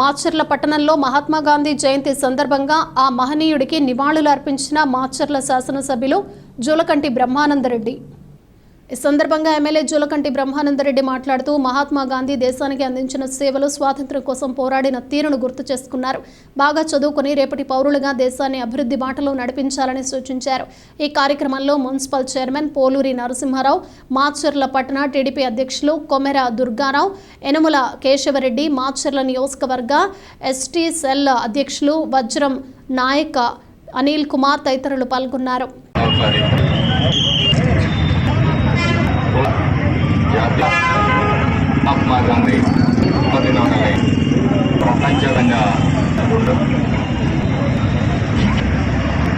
మాచర్ల పట్టణంలో మహాత్మా గాంధీ జయంతి సందర్భంగా ఆ మహనీయుడికి నివాళులు అర్పించిన మాచర్ల శాసనసభ్యులు జూలకంటి బ్రహ్మానందరెడ్డి. ఈ సందర్భంగా ఎమ్మెల్యే జూలకంటి బ్రహ్మానందరెడ్డి మాట్లాడుతూ మహాత్మా గాంధీ దేశానికి అందించిన సేవలు స్వాతంత్ర్యం కోసం పోరాడిన తీరును గుర్తు చేసుకున్నారు. బాగా చదువుకుని రేపటి పౌరులుగా దేశాన్ని అభివృద్ధి బాటలో నడిపించాలని సూచించారు. ఈ కార్యక్రమంలో మున్సిపల్ చైర్మన్ పోలూరి నరసింహారావు మాచర్ల పట్టణ టీడీపీ అధ్యక్షులు కొమెర దుర్గారావు యనుమల కేశవరెడ్డి మాచర్ల నియోజకవర్గ ఎస్టీ సెల్ అధ్యక్షులు వజ్రం నాయక్ అనిల్ కుమార్ తదితరులు పాల్గొన్నారు. మహాత్మా గాంధీ పదినాలని ప్రపంచంగా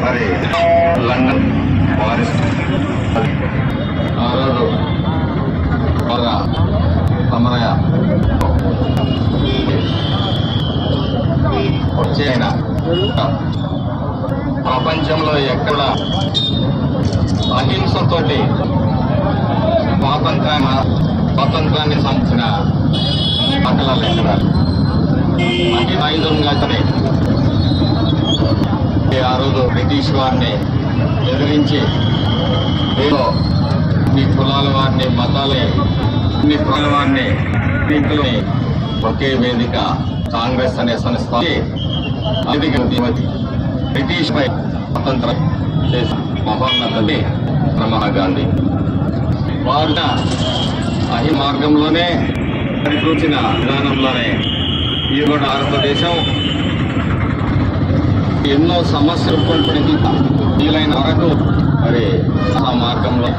మరి లండన్ పారిస్ ఆ రోజు బాగా సమరయ ప్రపంచంలో ఎక్కడ అహింసతోటి స్వాతంత్రాన్ని స్వాతంత్రాన్ని సంబంధించిన పట్టల లెక్కన ఆయుధంగా అతనే ఆ రోజు బ్రిటిష్ వారిని ఎదిరించి ఏదో మీ కులాల వారిని మతాలని మీ కులాల వారిని వీటిని ఒకే వేదిక కాంగ్రెస్ అనే సంస్థ బ్రిటిష్ పై స్వతంత్ర చేసిన మహోన్నతని మహాత్మా గాంధీ. వారు ఈ మార్గంలోనే పరిపూర్చిన విధానంలోనే ఈ కూడా భారతదేశం ఎన్నో సమస్యలు పడినప్పటికీ వీలైన వరకు మరి ఆ మార్గంలో